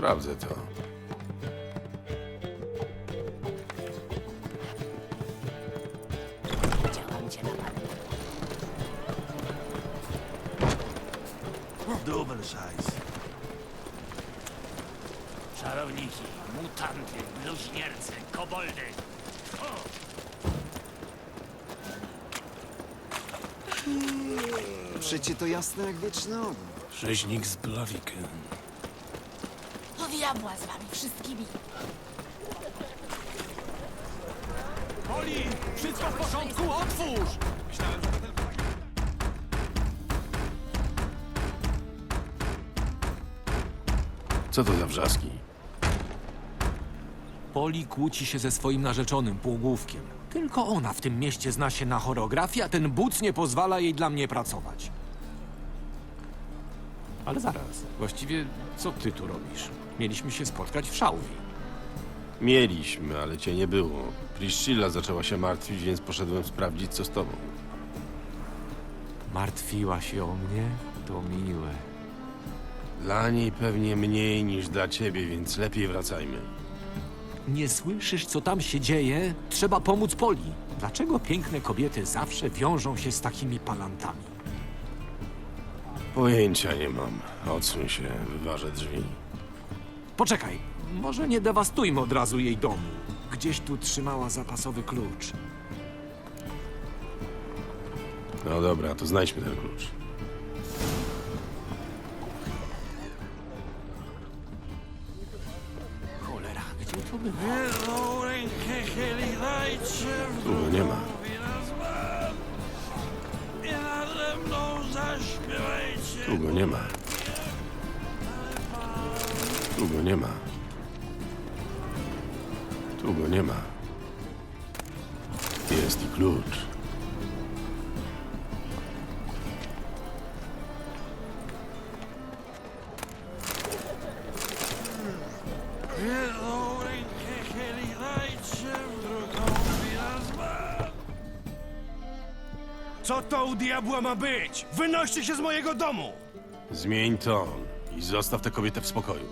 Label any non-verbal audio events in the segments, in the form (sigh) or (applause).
Sprawdzę to. Widziałam cię na parku. Double size. Czarowniki, mutanty, bluźniercy, koboldy. Przecie to jasne jak wieczny ogień. Rzeźnik z Blaviken. Diabła z wami wszystkimi. Poli! Wszystko w porządku, otwórz! Myślałem, że to tylko... Co to za wrzaski? Poli kłóci się ze swoim narzeczonym półgłówkiem. Tylko ona w tym mieście zna się na choreografii, a ten buc nie pozwala jej dla mnie pracować. Ale zaraz, właściwie co ty tu robisz? Mieliśmy się spotkać w Szałwi. Mieliśmy, ale cię nie było. Priscilla zaczęła się martwić, więc poszedłem sprawdzić, co z tobą. Martwiła się o mnie? To miłe. Dla niej pewnie mniej niż dla ciebie, więc lepiej wracajmy. Nie słyszysz, co tam się dzieje? Trzeba pomóc Poli. Dlaczego piękne kobiety zawsze wiążą się z takimi palantami? Pojęcia nie mam. Odsuń się, wyważę drzwi. Poczekaj, może nie dewastujmy od razu jej domu. Gdzieś tu trzymała zapasowy klucz. No dobra, to znajdźmy ten klucz. Cholera, gdzie to było? Jedną rękę chyli dajcie w Tu go nie ma. Tu go nie ma. Tu go nie ma. Tu go nie ma. Jest klucz. Co to u diabła ma być? Wynoście się z mojego domu! Zmień ton i zostaw tę kobietę w spokoju.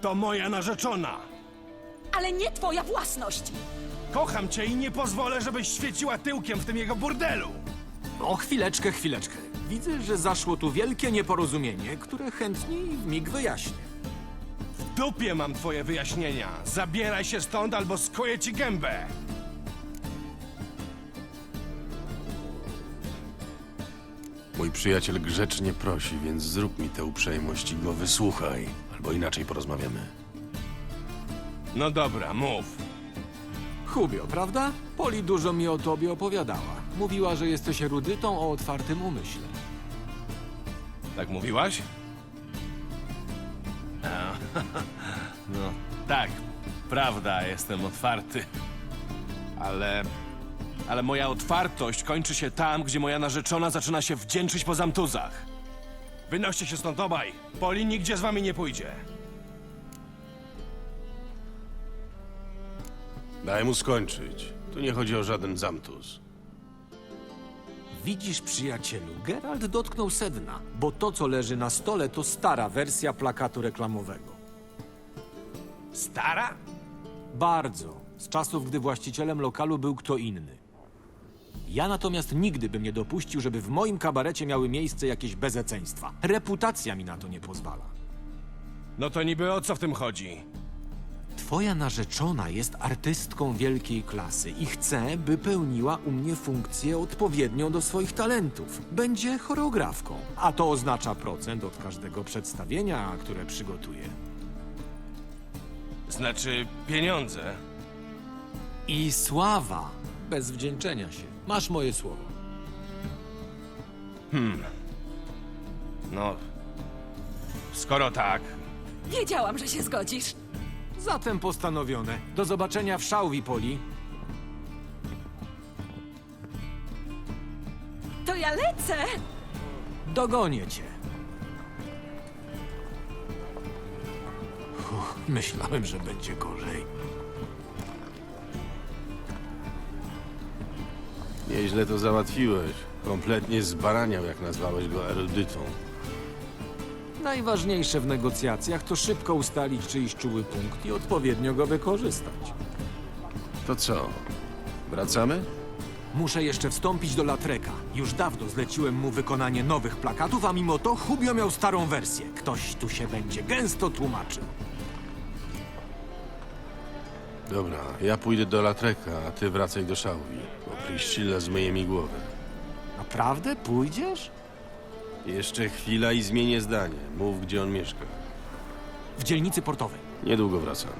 To moja narzeczona. Ale nie twoja własność. Kocham cię i nie pozwolę, żebyś świeciła tyłkiem w tym jego burdelu. O, chwileczkę, chwileczkę. Widzę, że zaszło tu wielkie nieporozumienie, które chętnie i w mig wyjaśnię. W dupie mam twoje wyjaśnienia. Zabieraj się stąd albo skoję ci gębę. Mój przyjaciel grzecznie prosi, więc zrób mi tę uprzejmość i go wysłuchaj, albo inaczej porozmawiamy. No dobra, mów. Hubio, prawda? Poli dużo mi o tobie opowiadała. Mówiła, że jesteś erudytą o otwartym umyśle. Tak mówiłaś? A, (laughs) no, tak, prawda, jestem otwarty. Ale. Ale moja otwartość kończy się tam, gdzie moja narzeczona zaczyna się wdzięczyć po zamtuzach. Wynoście się stąd obaj. Poli nigdzie z wami nie pójdzie. Daj mu skończyć. Tu nie chodzi o żaden zamtus. Widzisz, przyjacielu, Geralt dotknął sedna, bo to, co leży na stole, to stara wersja plakatu reklamowego. Stara? Bardzo. Z czasów, gdy właścicielem lokalu był kto inny. Ja natomiast nigdy bym nie dopuścił, żeby w moim kabarecie miały miejsce jakieś bezeceństwa. Reputacja mi na to nie pozwala. No to niby o co w tym chodzi? Twoja narzeczona jest artystką wielkiej klasy i chce, by pełniła u mnie funkcję odpowiednią do swoich talentów. Będzie choreografką, a to oznacza procent od każdego przedstawienia, które przygotuje. Znaczy pieniądze. I sława, bez wdzięczenia się. Masz moje słowo. No. Skoro tak, Wiedziałam, że się zgodzisz. Zatem postanowione. Do zobaczenia w Szałwi, Poli. To ja lecę. Dogonię cię. Uff, myślałem, że będzie gorzej. Nieźle to załatwiłeś. Kompletnie zbaraniał, jak nazwałeś go erudytą. Najważniejsze w negocjacjach to szybko ustalić czyjś czuły punkt i odpowiednio go wykorzystać. To co? Wracamy? Muszę jeszcze wstąpić do Latreka. Już dawno zleciłem mu wykonanie nowych plakatów, a mimo to Hubio miał starą wersję. Ktoś tu się będzie gęsto tłumaczył. Dobra, ja pójdę do Latreka, a ty wracaj do Szałwi, bo Priscilla zmyje mi głowę. Naprawdę? Pójdziesz? Jeszcze chwila i zmienię zdanie. Mów, gdzie on mieszka. W dzielnicy portowej. Niedługo wracam.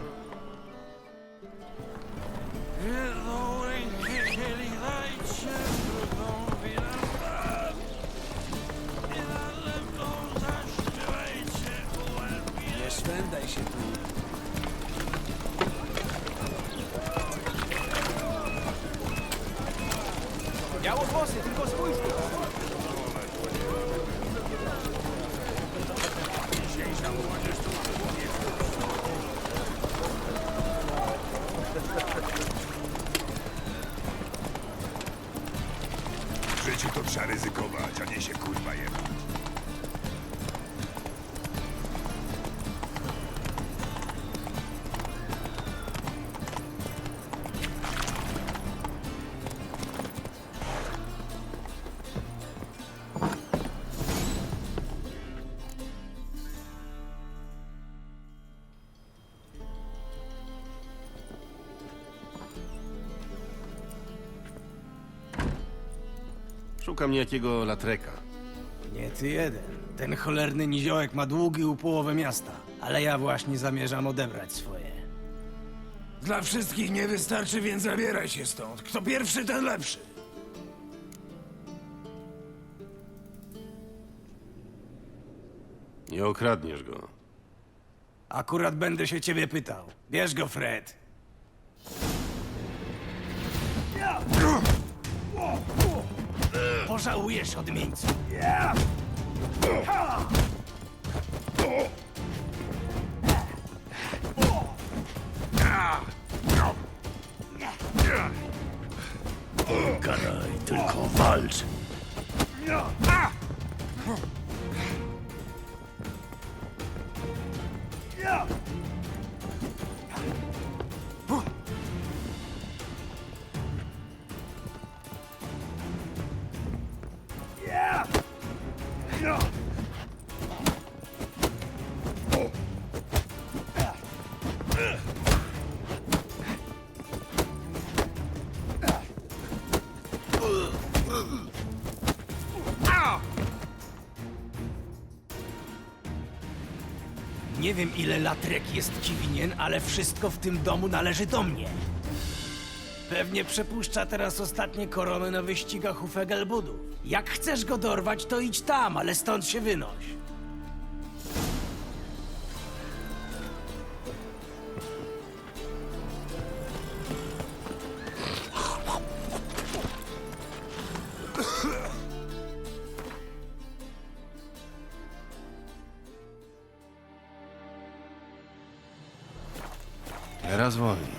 To trzeba ryzykować, a nie się kurwa jebać. Szukam niejakiego Latreka. Nie ty jeden. Ten cholerny niziołek ma długi u połowy miasta, ale ja właśnie zamierzam odebrać swoje. Dla wszystkich nie wystarczy, więc zabieraj się stąd. Kto pierwszy, ten lepszy. Nie okradniesz go. Akurat będę się ciebie pytał. Bierz go, Fred. Pożałujesz odmieńcu. Gadaj, tylko walcz. Nie wiem, ile latrek jest ci winien, ale wszystko w tym domu należy do mnie. Pewnie przepuszcza teraz ostatnie korony na wyścigach u Fegelbudów. Jak chcesz go dorwać, to idź tam, ale stąd się wynoś. Teraz wolniej.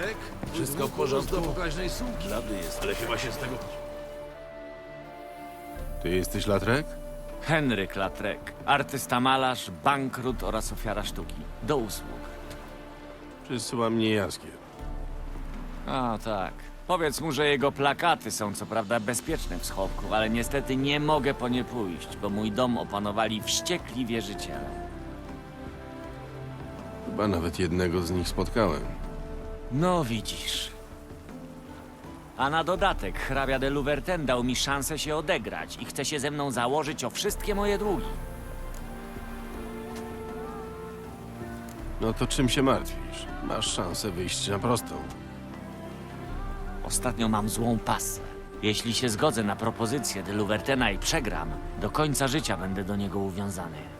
Latrek? Wszystko w porządku? Do pokaźnej suki. Blady jest, ale chyba się z tego... Ty jesteś Latrek? Henryk Latrek, artysta malarz, bankrut oraz ofiara sztuki. Do usług. Przysyła mnie Jaskier. A tak. Powiedz mu, że jego plakaty są co prawda bezpieczne w schowku, ale niestety nie mogę po nie pójść, bo mój dom opanowali wściekli wierzyciele. Chyba nawet jednego z nich spotkałem. No widzisz. A na dodatek hrabia de Louverten dał mi szansę się odegrać i chce się ze mną założyć o wszystkie moje długi. No to czym się martwisz? Masz szansę wyjść na prostą. Ostatnio mam złą pasę. Jeśli się zgodzę na propozycję de Louvertena i przegram, do końca życia będę do niego uwiązany.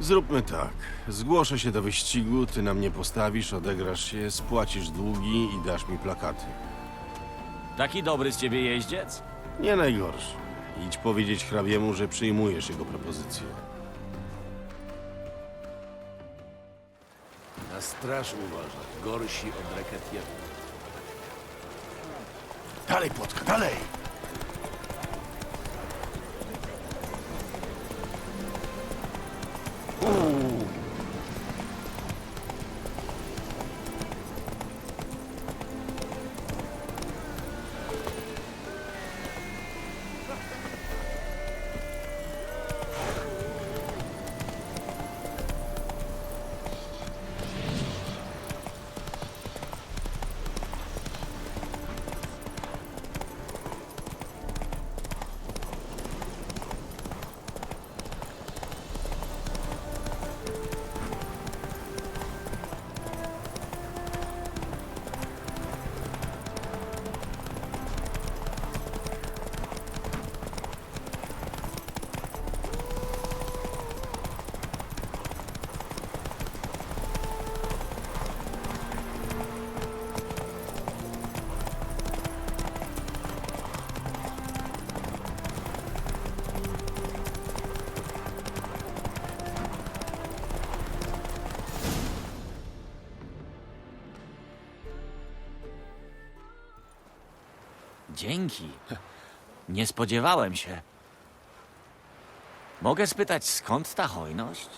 Zróbmy tak. Zgłoszę się do wyścigu, ty na mnie postawisz, odegrasz się, spłacisz długi i dasz mi plakaty. Taki dobry z ciebie jeździec? Nie najgorszy. Idź powiedzieć hrabiemu, że przyjmujesz jego propozycję. Na straż uważaj. Gorsi od reketierów. Dalej, Płotka, dalej! Dzięki. Nie spodziewałem się. Mogę spytać, skąd ta hojność?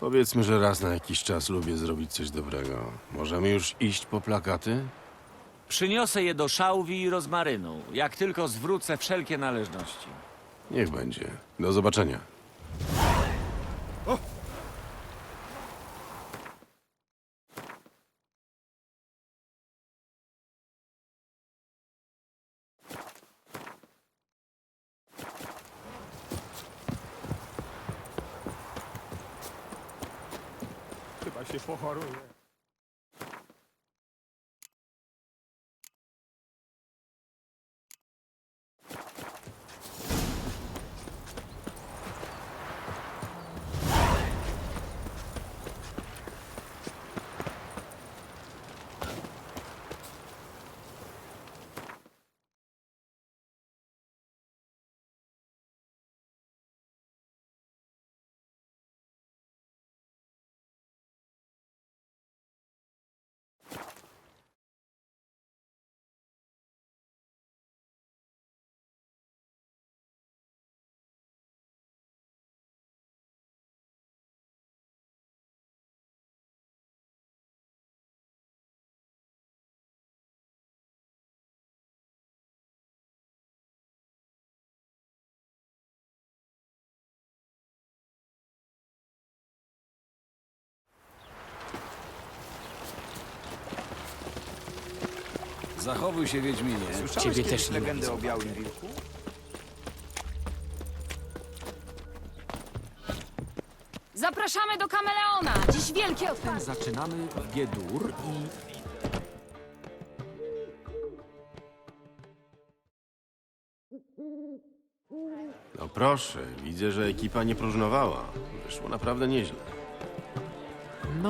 Powiedzmy, że raz na jakiś czas lubię zrobić coś dobrego. Możemy już iść po plakaty? Przyniosę je do szałwi i rozmarynu, jak tylko zwrócę wszelkie należności. Niech będzie. Do zobaczenia. Chyba Zachowuj się, Wiedźminie. Ciebie też nie legendę o Białym Wilku? Zapraszamy do Kameleona! Dziś wielkie otwarcie! Zaczynamy w G-dur i No proszę, widzę, że ekipa nie próżnowała. Wyszło naprawdę nieźle.